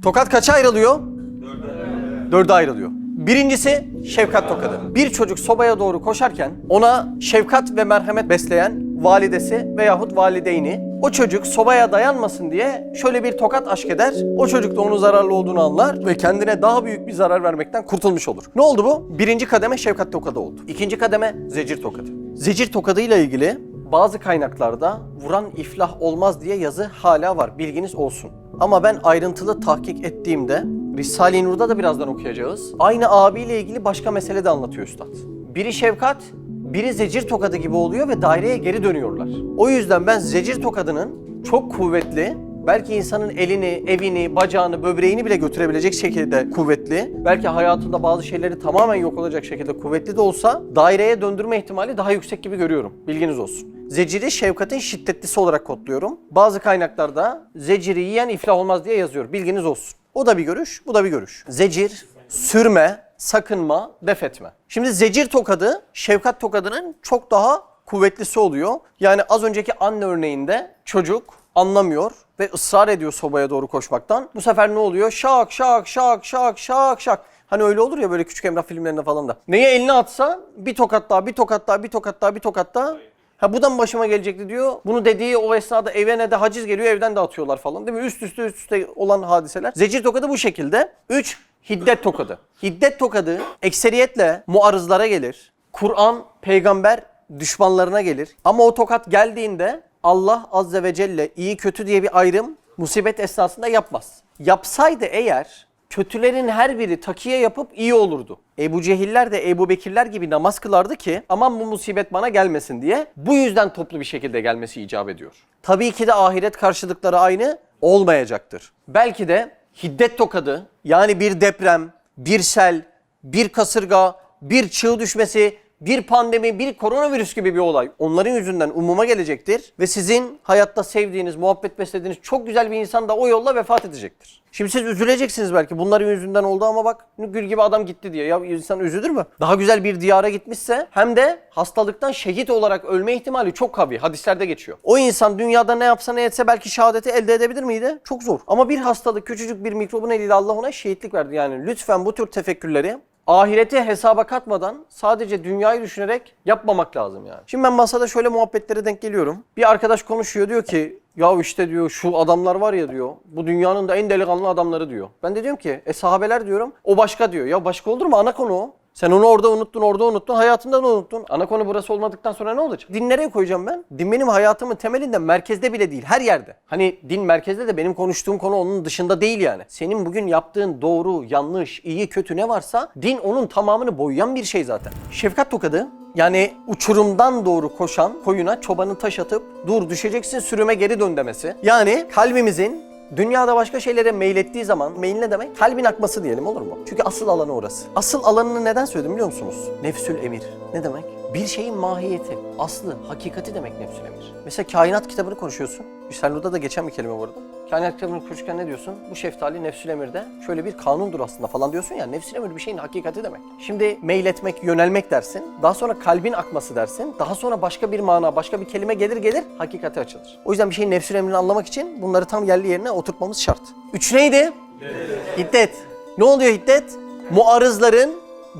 Tokat kaça ayrılıyor? Dörde ayrılıyor. Birincisi şefkat tokadı. Bir çocuk sobaya doğru koşarken ona şefkat ve merhamet besleyen validesi veyahut valideyni o çocuk sobaya dayanmasın diye şöyle bir tokat aşk eder. O çocuk da onun zararlı olduğunu anlar ve kendine daha büyük bir zarar vermekten kurtulmuş olur. Ne oldu bu? Birinci kademe şefkat tokadı oldu. İkinci kademe zecir tokadı. Zecir tokadıyla ilgili bazı kaynaklarda vuran iflah olmaz diye yazı hala var. Bilginiz olsun. Ama ben ayrıntılı tahkik ettiğimde Risale-i Nur'da da birazdan okuyacağız. Aynı abiyle ilgili başka mesele de anlatıyor üstad. Biri şefkat, biri zecir tokadı gibi oluyor ve daireye geri dönüyorlar. O yüzden ben zecir tokadının çok kuvvetli, belki insanın elini, evini, bacağını, böbreğini bile götürebilecek şekilde kuvvetli, belki hayatında bazı şeyleri tamamen yok olacak şekilde kuvvetli de olsa daireye döndürme ihtimali daha yüksek gibi görüyorum. Bilginiz olsun. Zeciri şefkatin şiddetlisi olarak kodluyorum. Bazı kaynaklarda zeciri yiyen iflah olmaz diye yazıyor. Bilginiz olsun. O da bir görüş, bu da bir görüş. Zecir, sürme, sakınma, def etme. Şimdi zecir tokadı, şefkat tokadının çok daha kuvvetlisi oluyor. Yani az önceki anne örneğinde çocuk anlamıyor ve ısrar ediyor sobaya doğru koşmaktan. Bu sefer ne oluyor? Şak şak şak şak şak şak. Hani öyle olur ya böyle küçük Emrah filmlerinde falan da. Neye elini atsa bir tokat daha, bir tokat daha, bir tokat daha, bir tokat daha. Ha bu da mı başıma gelecekti diyor. Bunu dediği o esnada eve ne de haciz geliyor evden de atıyorlar falan değil mi? Üst üste üst üste olan hadiseler. Zecir tokadı bu şekilde. 3. Hiddet tokadı. Hiddet tokadı ekseriyetle muarızlara gelir. Kur'an, peygamber düşmanlarına gelir. Ama o tokat geldiğinde Allah azze ve celle iyi kötü diye bir ayrım musibet esnasında yapmaz. Yapsaydı eğer kötülerin her biri takiye yapıp iyi olurdu. Ebu Cehiller de Ebu Bekirler gibi namaz kılardı ki aman bu musibet bana gelmesin diye. Bu yüzden toplu bir şekilde gelmesi icap ediyor. Tabii ki de ahiret karşılıkları aynı olmayacaktır. Belki de hiddet tokadı yani bir deprem, bir sel, bir kasırga, bir çığ düşmesi, bir pandemi, bir koronavirüs gibi bir olay onların yüzünden umuma gelecektir ve sizin hayatta sevdiğiniz, muhabbet beslediğiniz çok güzel bir insan da o yolla vefat edecektir. Şimdi siz üzüleceksiniz belki bunların yüzünden oldu ama bak gül gibi adam gitti diye. Ya insan üzülür mü? Daha güzel bir diyara gitmişse hem de hastalıktan şehit olarak ölme ihtimali çok kavi. Hadislerde geçiyor. O insan dünyada ne yapsa ne etse belki şehadeti elde edebilir miydi? Çok zor. Ama bir hastalık küçücük bir mikrobun eliyle Allah ona şehitlik verdi. Yani lütfen bu tür tefekkürleri ahireti hesaba katmadan sadece dünyayı düşünerek yapmamak lazım yani. Şimdi ben masada şöyle muhabbetlere denk geliyorum. Bir arkadaş konuşuyor diyor ki ya işte diyor şu adamlar var ya diyor bu dünyanın da en delikanlı adamları diyor. Ben de diyorum ki e sahabeler diyorum o başka diyor. Ya başka olur mu ana konu o. Sen onu orada unuttun, orada unuttun, hayatında da unuttun. Ana konu burası olmadıktan sonra ne olacak? Din nereye koyacağım ben? Din benim hayatımın temelinde merkezde bile değil, her yerde. Hani din merkezde de benim konuştuğum konu onun dışında değil yani. Senin bugün yaptığın doğru, yanlış, iyi, kötü ne varsa din onun tamamını boyayan bir şey zaten. Şefkat tokadı yani uçurumdan doğru koşan koyuna çobanın taş atıp dur düşeceksin sürüme geri dön demesi. Yani kalbimizin Dünyada başka şeylere meylettiği zaman, meyil ne demek? Kalbin akması diyelim olur mu? Çünkü asıl alanı orası. Asıl alanını neden söyledim biliyor musunuz? Nefsül emir. Ne demek? Bir şeyin mahiyeti, aslı, hakikati demek nefsül emir. Mesela kainat kitabını konuşuyorsun. Hüsnü'de da geçen bir kelime bu arada. Kainat kitabını konuşurken ne diyorsun? Bu şeftali nefsül emirde şöyle bir kanundur aslında falan diyorsun ya. Nefsül emir bir şeyin hakikati demek. Şimdi meyletmek, yönelmek dersin. Daha sonra kalbin akması dersin. Daha sonra başka bir mana, başka bir kelime gelir gelir hakikati açılır. O yüzden bir şeyin nefsül emrini anlamak için bunları tam yerli yerine oturtmamız şart. Üç neydi? Hiddet. Ne oluyor hiddet? Muarızların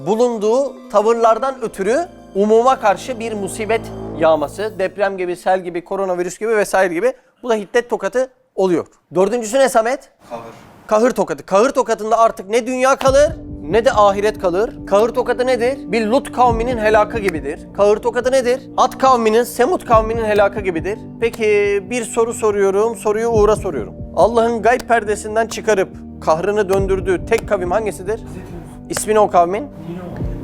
bulunduğu tavırlardan ötürü umuma karşı bir musibet yağması, deprem gibi, sel gibi, koronavirüs gibi vesaire gibi bu da hiddet tokatı oluyor. Dördüncüsü ne Samet? Kahır. Kahır tokatı. Kahır tokatında artık ne dünya kalır ne de ahiret kalır. Kahır tokatı nedir? Bir Lut kavminin helakı gibidir. Kahır tokatı nedir? At kavminin, Semut kavminin helakı gibidir. Peki bir soru soruyorum, soruyu Uğur'a soruyorum. Allah'ın gayb perdesinden çıkarıp kahrını döndürdüğü tek kavim hangisidir? İsmi ne o kavmin?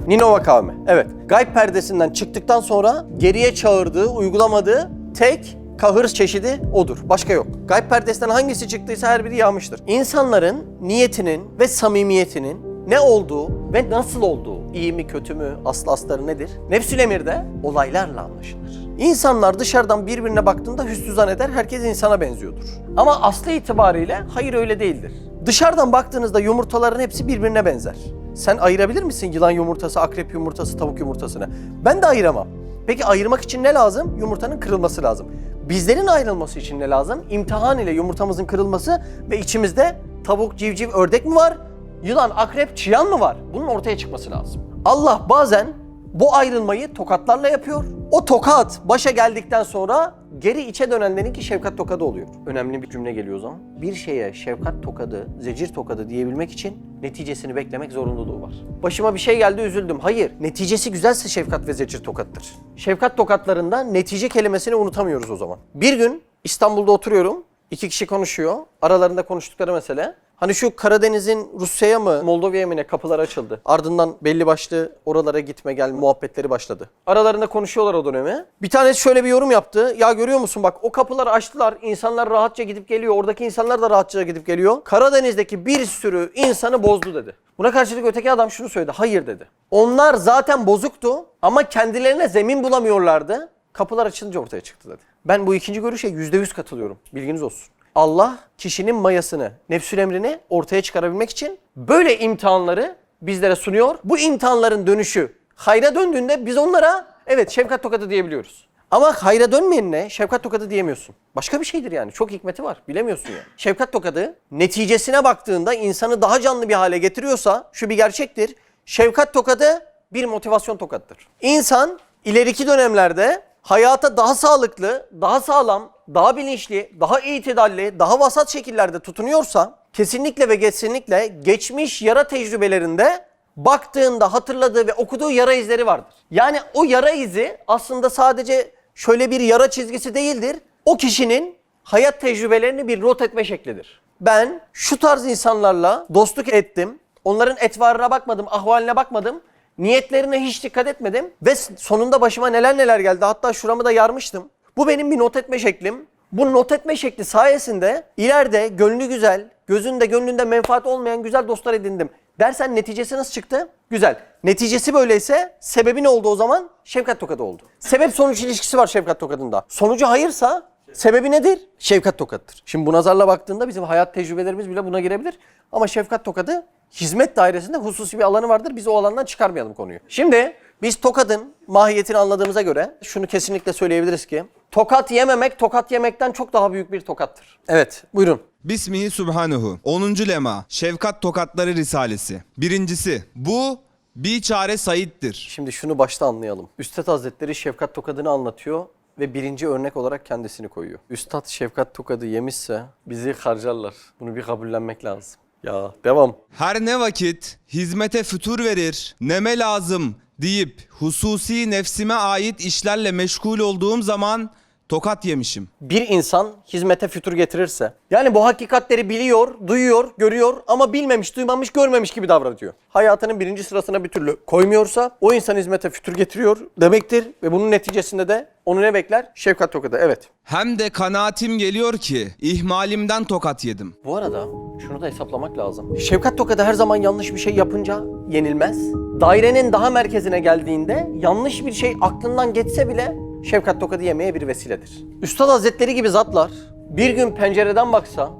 Ninova kavmi. Evet. Gayb perdesinden çıktıktan sonra geriye çağırdığı, uygulamadığı tek kahır çeşidi odur. Başka yok. Gayb perdesinden hangisi çıktıysa her biri yağmıştır. İnsanların niyetinin ve samimiyetinin ne olduğu ve nasıl olduğu, iyi mi kötü mü, aslı astarı nedir? Nefsül emirde olaylarla anlaşılır. İnsanlar dışarıdan birbirine baktığında hüsnü zanneder, herkes insana benziyordur. Ama aslı itibariyle hayır öyle değildir. Dışarıdan baktığınızda yumurtaların hepsi birbirine benzer. Sen ayırabilir misin yılan yumurtası, akrep yumurtası, tavuk yumurtasını? Ben de ayıramam. Peki ayırmak için ne lazım? Yumurtanın kırılması lazım. Bizlerin ayrılması için ne lazım? İmtihan ile yumurtamızın kırılması ve içimizde tavuk, civciv, ördek mi var? Yılan, akrep, çıyan mı var? Bunun ortaya çıkması lazım. Allah bazen bu ayrılmayı tokatlarla yapıyor. O tokat başa geldikten sonra geri içe dönenlerinki şefkat tokadı oluyor. Önemli bir cümle geliyor o zaman. Bir şeye şefkat tokadı, zecir tokadı diyebilmek için neticesini beklemek zorunluluğu var. Başıma bir şey geldi üzüldüm. Hayır, neticesi güzelse şefkat ve zecir tokattır. Şefkat tokatlarında netice kelimesini unutamıyoruz o zaman. Bir gün İstanbul'da oturuyorum. İki kişi konuşuyor. Aralarında konuştukları mesele. Hani şu Karadeniz'in Rusya'ya mı Moldova'ya mı ne kapılar açıldı. Ardından belli başlı oralara gitme gel muhabbetleri başladı. Aralarında konuşuyorlar o dönemi. Bir tanesi şöyle bir yorum yaptı. Ya görüyor musun bak o kapıları açtılar. İnsanlar rahatça gidip geliyor. Oradaki insanlar da rahatça gidip geliyor. Karadeniz'deki bir sürü insanı bozdu dedi. Buna karşılık öteki adam şunu söyledi. Hayır dedi. Onlar zaten bozuktu ama kendilerine zemin bulamıyorlardı. Kapılar açılınca ortaya çıktı dedi. Ben bu ikinci görüşe yüzde yüz katılıyorum. Bilginiz olsun. Allah kişinin mayasını, nefsül emrini ortaya çıkarabilmek için böyle imtihanları bizlere sunuyor. Bu imtihanların dönüşü hayra döndüğünde biz onlara evet şefkat tokadı diyebiliyoruz. Ama hayra dönmeyenine şefkat tokadı diyemiyorsun. Başka bir şeydir yani. Çok hikmeti var. Bilemiyorsun yani. Şefkat tokadı neticesine baktığında insanı daha canlı bir hale getiriyorsa şu bir gerçektir. Şefkat tokadı bir motivasyon tokadıdır. İnsan ileriki dönemlerde hayata daha sağlıklı, daha sağlam, daha bilinçli, daha itidalli, daha vasat şekillerde tutunuyorsa kesinlikle ve kesinlikle geçmiş yara tecrübelerinde baktığında hatırladığı ve okuduğu yara izleri vardır. Yani o yara izi aslında sadece şöyle bir yara çizgisi değildir. O kişinin hayat tecrübelerini bir not etme şeklidir. Ben şu tarz insanlarla dostluk ettim. Onların etvarına bakmadım, ahvaline bakmadım. Niyetlerine hiç dikkat etmedim ve sonunda başıma neler neler geldi. Hatta şuramı da yarmıştım. Bu benim bir not etme şeklim. Bu not etme şekli sayesinde ileride gönlü güzel, gözünde gönlünde menfaat olmayan güzel dostlar edindim. Dersen neticesi nasıl çıktı? Güzel. Neticesi böyleyse sebebi ne oldu o zaman? Şefkat tokadı oldu. Sebep sonuç ilişkisi var şefkat tokadında. Sonucu hayırsa sebebi nedir? Şefkat tokadıdır. Şimdi bu nazarla baktığında bizim hayat tecrübelerimiz bile buna girebilir. Ama şefkat tokadı hizmet dairesinde hususi bir alanı vardır. Biz o alandan çıkarmayalım konuyu. Şimdi biz tokadın mahiyetini anladığımıza göre şunu kesinlikle söyleyebiliriz ki tokat yememek tokat yemekten çok daha büyük bir tokattır. Evet buyurun. Bismihi Subhanehu. 10. lema Şefkat Tokatları Risalesi. Birincisi bu bir çare Said'dir. Şimdi şunu başta anlayalım. Üstad Hazretleri şefkat tokadını anlatıyor ve birinci örnek olarak kendisini koyuyor. Üstad şefkat tokadı yemişse bizi harcarlar. Bunu bir kabullenmek lazım. Ya devam. Her ne vakit hizmete fütur verir, neme lazım deyip hususi nefsime ait işlerle meşgul olduğum zaman tokat yemişim. bir insan hizmete fütur getirirse, yani bu hakikatleri biliyor, duyuyor, görüyor ama bilmemiş, duymamış, görmemiş gibi davranıyor. Hayatının birinci sırasına bir türlü koymuyorsa o insan hizmete fütur getiriyor demektir ve bunun neticesinde de onu ne bekler? Şefkat tokadı, evet. Hem de kanaatim geliyor ki ihmalimden tokat yedim. Bu arada şunu da hesaplamak lazım. Şefkat tokadı her zaman yanlış bir şey yapınca yenilmez. Dairenin daha merkezine geldiğinde yanlış bir şey aklından geçse bile şefkat tokadı yemeye bir vesiledir. Üstad Hazretleri gibi zatlar bir gün pencereden baksa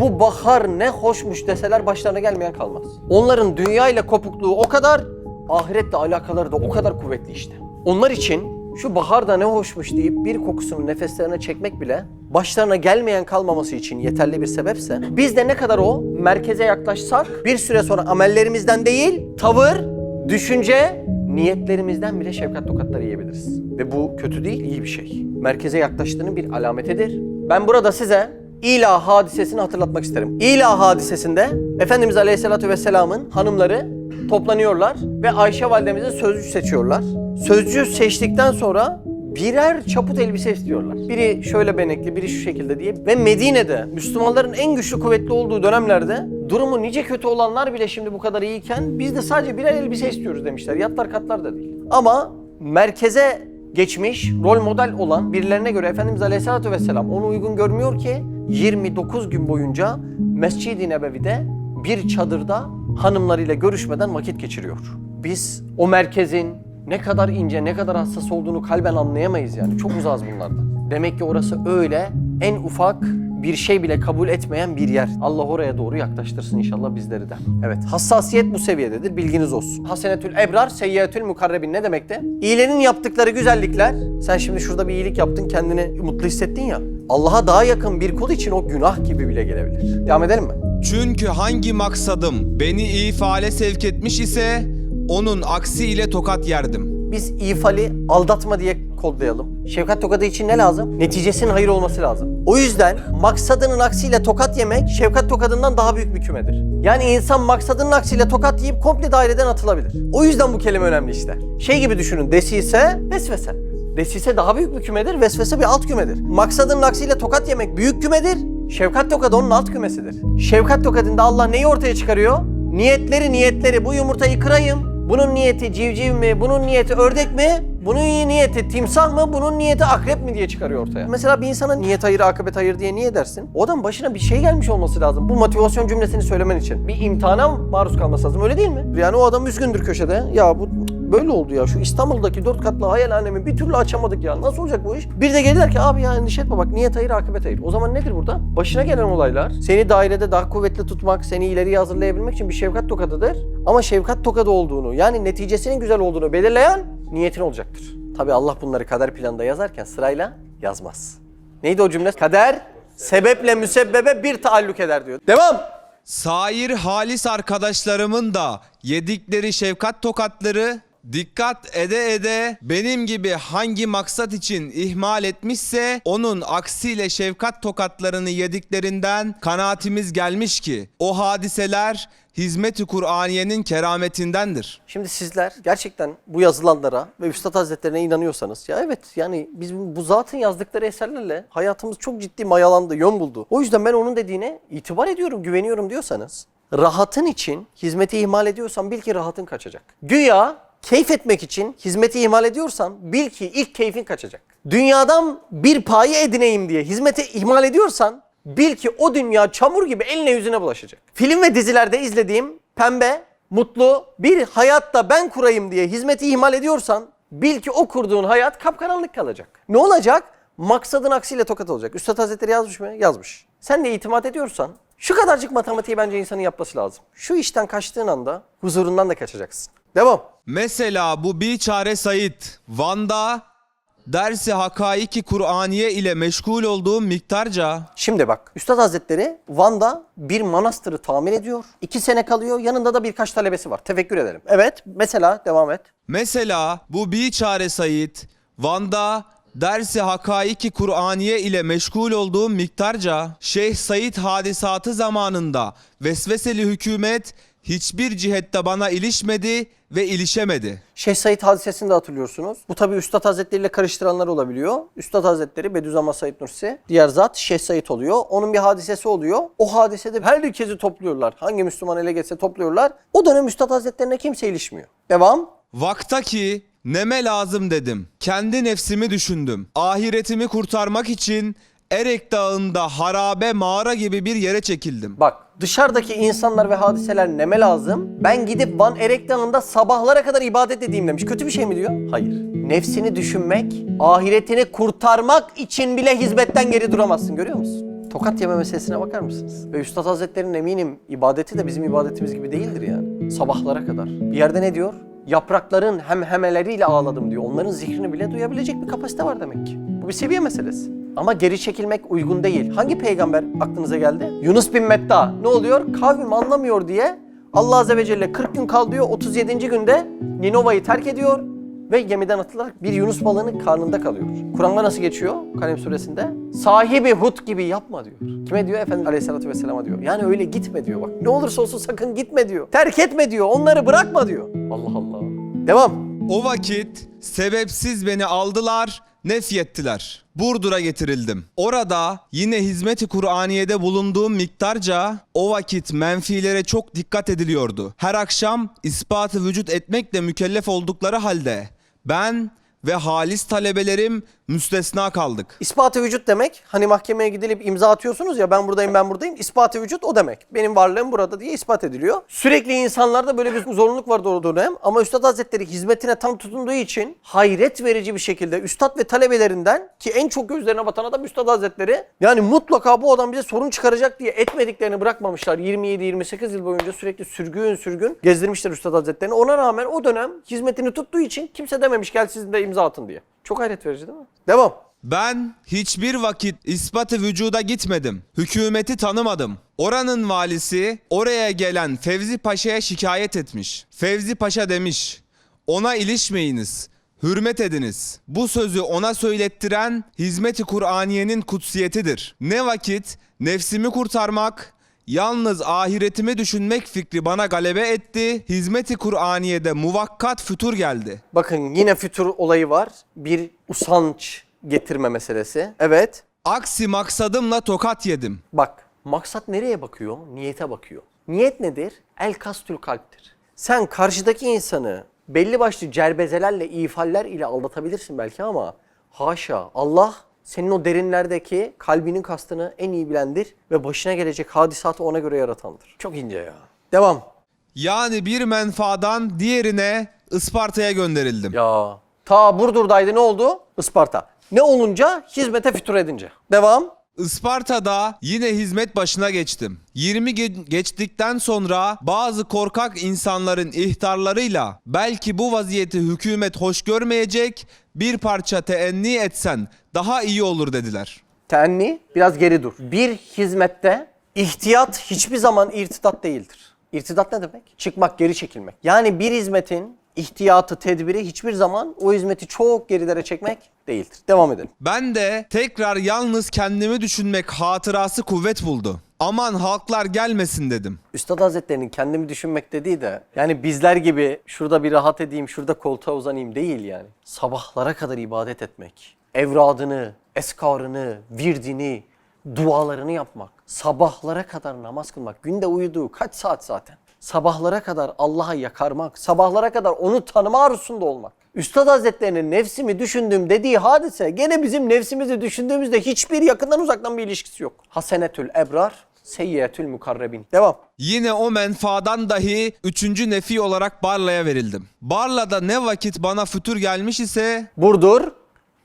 bu bahar ne hoşmuş deseler başlarına gelmeyen kalmaz. Onların dünya ile kopukluğu o kadar, ahiretle alakaları da o kadar kuvvetli işte. Onlar için şu bahar da ne hoşmuş deyip bir kokusunu nefeslerine çekmek bile başlarına gelmeyen kalmaması için yeterli bir sebepse biz de ne kadar o merkeze yaklaşsak bir süre sonra amellerimizden değil tavır, düşünce, niyetlerimizden bile şefkat tokatları yiyebiliriz. Ve bu kötü değil, iyi bir şey. Merkeze yaklaştığının bir alametidir. Ben burada size İlah hadisesini hatırlatmak isterim. İlah hadisesinde Efendimiz Aleyhisselatü Vesselam'ın hanımları toplanıyorlar ve Ayşe validemize sözcü seçiyorlar. Sözcü seçtikten sonra birer çaput elbise istiyorlar. Biri şöyle benekli, biri şu şekilde diye. Ve Medine'de Müslümanların en güçlü kuvvetli olduğu dönemlerde durumu nice kötü olanlar bile şimdi bu kadar iyiyken biz de sadece birer elbise istiyoruz demişler. Yatlar katlar da değil. Ama merkeze geçmiş, rol model olan birilerine göre Efendimiz Aleyhisselatü Vesselam onu uygun görmüyor ki 29 gün boyunca Mescid-i Nebevi'de bir çadırda hanımlarıyla görüşmeden vakit geçiriyor. Biz o merkezin ne kadar ince, ne kadar hassas olduğunu kalben anlayamayız yani. Çok uzağız bunlardan. Demek ki orası öyle en ufak bir şey bile kabul etmeyen bir yer. Allah oraya doğru yaklaştırsın inşallah bizleri de. Evet hassasiyet bu seviyededir bilginiz olsun. Hasenetül ebrar seyyiyetül mukarrebin ne demekti? İyilerin yaptıkları güzellikler. Sen şimdi şurada bir iyilik yaptın kendini mutlu hissettin ya. Allah'a daha yakın bir kul için o günah gibi bile gelebilir. Devam edelim mi? Çünkü hangi maksadım beni iyi faale sevk etmiş ise onun aksi ile tokat yerdim. Biz ifali aldatma diye kodlayalım. Şefkat tokadı için ne lazım? Neticesinin hayır olması lazım. O yüzden maksadının aksiyle tokat yemek şefkat tokadından daha büyük bir kümedir. Yani insan maksadının aksiyle tokat yiyip komple daireden atılabilir. O yüzden bu kelime önemli işte. Şey gibi düşünün desise, vesvese. Desise daha büyük bir kümedir, vesvese bir alt kümedir. Maksadının aksiyle tokat yemek büyük kümedir. Şefkat tokadı onun alt kümesidir. Şefkat tokadında Allah neyi ortaya çıkarıyor? Niyetleri niyetleri bu yumurtayı kırayım. Bunun niyeti civciv mi? Bunun niyeti ördek mi? Bunun niyeti timsah mı? Bunun niyeti akrep mi diye çıkarıyor ortaya. Mesela bir insana niyet hayır, akıbet hayır diye niye dersin? O adam başına bir şey gelmiş olması lazım. Bu motivasyon cümlesini söylemen için. Bir imtihana maruz kalması lazım öyle değil mi? Yani o adam üzgündür köşede. Ya bu böyle oldu ya. Şu İstanbul'daki dört katlı hayalhanemi bir türlü açamadık ya. Nasıl olacak bu iş? Bir de gelirler ki abi ya endişe etme bak niyet hayır, akıbet hayır. O zaman nedir burada? Başına gelen olaylar seni dairede daha kuvvetli tutmak, seni ileriye hazırlayabilmek için bir şefkat tokadıdır. Ama şefkat tokadı olduğunu yani neticesinin güzel olduğunu belirleyen niyetin olacaktır. Tabi Allah bunları kader planında yazarken sırayla yazmaz. Neydi o cümle? Kader sebeple müsebbebe bir taalluk eder diyor. Devam. Sair halis arkadaşlarımın da yedikleri şefkat tokatları dikkat ede ede benim gibi hangi maksat için ihmal etmişse onun aksiyle şefkat tokatlarını yediklerinden kanaatimiz gelmiş ki o hadiseler hizmet-i Kur'aniyenin kerametindendir. Şimdi sizler gerçekten bu yazılanlara ve Üstad Hazretlerine inanıyorsanız ya evet yani biz bu zatın yazdıkları eserlerle hayatımız çok ciddi mayalandı, yön buldu. O yüzden ben onun dediğine itibar ediyorum, güveniyorum diyorsanız rahatın için hizmeti ihmal ediyorsan bil ki rahatın kaçacak. Güya keyif etmek için hizmeti ihmal ediyorsan bil ki ilk keyfin kaçacak. Dünyadan bir paye edineyim diye hizmeti ihmal ediyorsan bil ki o dünya çamur gibi eline yüzüne bulaşacak. Film ve dizilerde izlediğim pembe, mutlu bir hayatta ben kurayım diye hizmeti ihmal ediyorsan bil ki o kurduğun hayat kapkaranlık kalacak. Ne olacak? Maksadın aksiyle tokat olacak. Üstad Hazretleri yazmış mı? Yazmış. Sen de itimat ediyorsan şu kadarcık matematiği bence insanın yapması lazım. Şu işten kaçtığın anda huzurundan da kaçacaksın. Devam. Mesela bu biçare Said Van'da dersi hakaiki Kur'aniye ile meşgul olduğum miktarca Şimdi bak Üstad Hazretleri Van'da bir manastırı tamir ediyor. İki sene kalıyor. Yanında da birkaç talebesi var. Tefekkür edelim. Evet. Mesela devam et. Mesela bu biçare Said Van'da dersi hakaiki Kur'aniye ile meşgul olduğum miktarca Şeyh Said hadisatı zamanında vesveseli hükümet hiçbir cihette bana ilişmedi ve ilişemedi. Şeyh Said hadisesini de hatırlıyorsunuz. Bu tabi Üstad Hazretleri ile karıştıranlar olabiliyor. Üstad Hazretleri Bediüzzaman Said Nursi. Diğer zat Şeyh Said oluyor. Onun bir hadisesi oluyor. O hadisede herkesi topluyorlar. Hangi Müslüman ele geçse topluyorlar. O dönem Üstad Hazretlerine kimse ilişmiyor. Devam. Vakta ki neme lazım dedim. Kendi nefsimi düşündüm. Ahiretimi kurtarmak için Erek Dağı'nda harabe mağara gibi bir yere çekildim. Bak dışarıdaki insanlar ve hadiseler neme lazım? Ben gidip Van Erek Dağı'nda sabahlara kadar ibadet edeyim demiş. Kötü bir şey mi diyor? Hayır. Nefsini düşünmek, ahiretini kurtarmak için bile hizmetten geri duramazsın. Görüyor musun? Tokat yeme meselesine bakar mısınız? Ve Üstad Hazretleri'nin eminim ibadeti de bizim ibadetimiz gibi değildir yani. Sabahlara kadar. Bir yerde ne diyor? Yaprakların hemhemeleriyle ağladım diyor. Onların zikrini bile duyabilecek bir kapasite var demek ki. Bu bir seviye meselesi. Ama geri çekilmek uygun değil. Hangi peygamber aklınıza geldi? Yunus bin Metta. Ne oluyor? Kavmim anlamıyor diye Allah Azze ve Celle 40 gün kal diyor. 37. günde Ninova'yı terk ediyor ve gemiden atılarak bir Yunus balığının karnında kalıyor. Kur'an'da nasıl geçiyor? Kalem suresinde. Sahibi Hud gibi yapma diyor. Kime diyor? Efendimiz Aleyhisselatü Vesselam'a diyor. Yani öyle gitme diyor bak. Ne olursa olsun sakın gitme diyor. Terk etme diyor. Onları bırakma diyor. Allah Allah. Devam. O vakit sebepsiz beni aldılar, nefyettiler. Burdur'a getirildim. Orada yine hizmet-i Kur'aniye'de bulunduğum miktarca o vakit menfilere çok dikkat ediliyordu. Her akşam ispatı vücut etmekle mükellef oldukları halde ben ve halis talebelerim müstesna kaldık. İspatı vücut demek hani mahkemeye gidilip imza atıyorsunuz ya ben buradayım ben buradayım. İspatı vücut o demek. Benim varlığım burada diye ispat ediliyor. Sürekli insanlarda böyle bir zorunluluk vardı o dönem ama Üstad Hazretleri hizmetine tam tutunduğu için hayret verici bir şekilde Üstad ve talebelerinden ki en çok gözlerine batan adam Üstad Hazretleri yani mutlaka bu adam bize sorun çıkaracak diye etmediklerini bırakmamışlar. 27-28 yıl boyunca sürekli sürgün sürgün gezdirmişler Üstad Hazretlerini. Ona rağmen o dönem hizmetini tuttuğu için kimse dememiş gel sizin de imza atın diye. Çok hayret verici değil mi? Devam. Ben hiçbir vakit ispatı vücuda gitmedim. Hükümeti tanımadım. Oranın valisi oraya gelen Fevzi Paşa'ya şikayet etmiş. Fevzi Paşa demiş, ona ilişmeyiniz, hürmet ediniz. Bu sözü ona söylettiren hizmeti Kur'aniyenin kutsiyetidir. Ne vakit nefsimi kurtarmak, Yalnız ahiretimi düşünmek fikri bana galebe etti. Hizmeti Kur'aniye'de muvakkat fütur geldi. Bakın yine fütur olayı var. Bir usanç getirme meselesi. Evet. Aksi maksadımla tokat yedim. Bak maksat nereye bakıyor? Niyete bakıyor. Niyet nedir? El kastül kalptir. Sen karşıdaki insanı belli başlı cerbezelerle, ifaller ile aldatabilirsin belki ama haşa Allah senin o derinlerdeki kalbinin kastını en iyi bilendir ve başına gelecek hadisatı ona göre yaratandır. Çok ince ya. Devam. Yani bir menfaadan diğerine Isparta'ya gönderildim. Ya ta Burdur'daydı ne oldu? Isparta. Ne olunca? Hizmete fütur edince. Devam. Isparta'da yine hizmet başına geçtim. 20 gün geçtikten sonra bazı korkak insanların ihtarlarıyla belki bu vaziyeti hükümet hoş görmeyecek bir parça teenni etsen daha iyi olur dediler. Tenni biraz geri dur. Bir hizmette ihtiyat hiçbir zaman irtidat değildir. İrtidat ne demek? Çıkmak, geri çekilmek. Yani bir hizmetin ihtiyatı, tedbiri hiçbir zaman o hizmeti çok gerilere çekmek değildir. Devam edelim. Ben de tekrar yalnız kendimi düşünmek hatırası kuvvet buldu. Aman halklar gelmesin dedim. Üstad Hazretleri'nin kendimi düşünmek dediği de yani bizler gibi şurada bir rahat edeyim, şurada koltuğa uzanayım değil yani. Sabahlara kadar ibadet etmek, evradını, eskarını, virdini, dualarını yapmak, sabahlara kadar namaz kılmak, günde uyuduğu kaç saat zaten. Sabahlara kadar Allah'a yakarmak, sabahlara kadar onu tanıma arzusunda olmak. Üstad Hazretlerinin nefsimi düşündüğüm dediği hadise gene bizim nefsimizi düşündüğümüzde hiçbir yakından uzaktan bir ilişkisi yok. Hasenetül ebrar, seyyiyetül mukarrebin. Devam. Yine o menfaadan dahi üçüncü nefi olarak Barla'ya verildim. Barla'da ne vakit bana fütür gelmiş ise Burdur,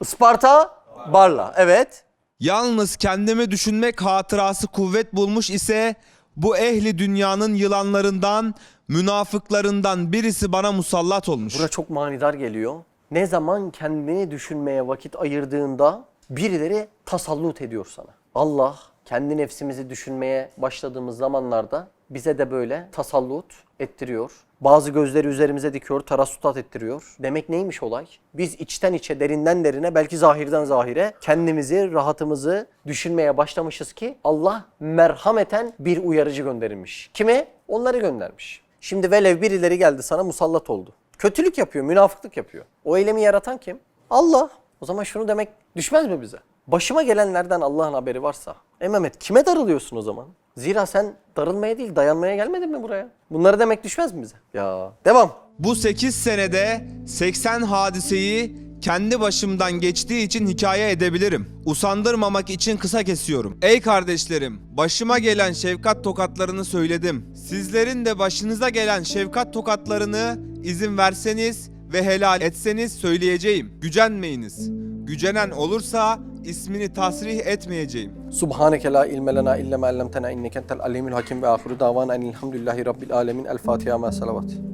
Isparta, Barla. Evet. yalnız kendimi düşünmek hatırası kuvvet bulmuş ise bu ehli dünyanın yılanlarından, münafıklarından birisi bana musallat olmuş. Bura çok manidar geliyor. Ne zaman kendini düşünmeye vakit ayırdığında birileri tasallut ediyor sana. Allah kendi nefsimizi düşünmeye başladığımız zamanlarda bize de böyle tasallut ettiriyor. Bazı gözleri üzerimize dikiyor, tarassutat ettiriyor. Demek neymiş olay? Biz içten içe, derinden derine, belki zahirden zahire kendimizi, rahatımızı düşünmeye başlamışız ki Allah merhameten bir uyarıcı gönderilmiş. Kime? Onları göndermiş. Şimdi velev birileri geldi sana musallat oldu. Kötülük yapıyor, münafıklık yapıyor. O eylemi yaratan kim? Allah. O zaman şunu demek düşmez mi bize? Başıma gelenlerden Allah'ın haberi varsa. E Mehmet kime darılıyorsun o zaman? Zira sen darılmaya değil dayanmaya gelmedin mi buraya? Bunları demek düşmez mi bize? Ya devam. Bu 8 senede 80 hadiseyi kendi başımdan geçtiği için hikaye edebilirim. Usandırmamak için kısa kesiyorum. Ey kardeşlerim, başıma gelen şefkat tokatlarını söyledim. Sizlerin de başınıza gelen şefkat tokatlarını izin verseniz ve helal etseniz söyleyeceğim. Gücenmeyiniz. Gücenen olursa ismini tasrih etmeyeceğim. Subhaneke la ilme lena illa ma allamtena inneke entel alimul hakim ve ahiru davana enilhamdülillahi rabbil alemin. El Fatiha ma salavat.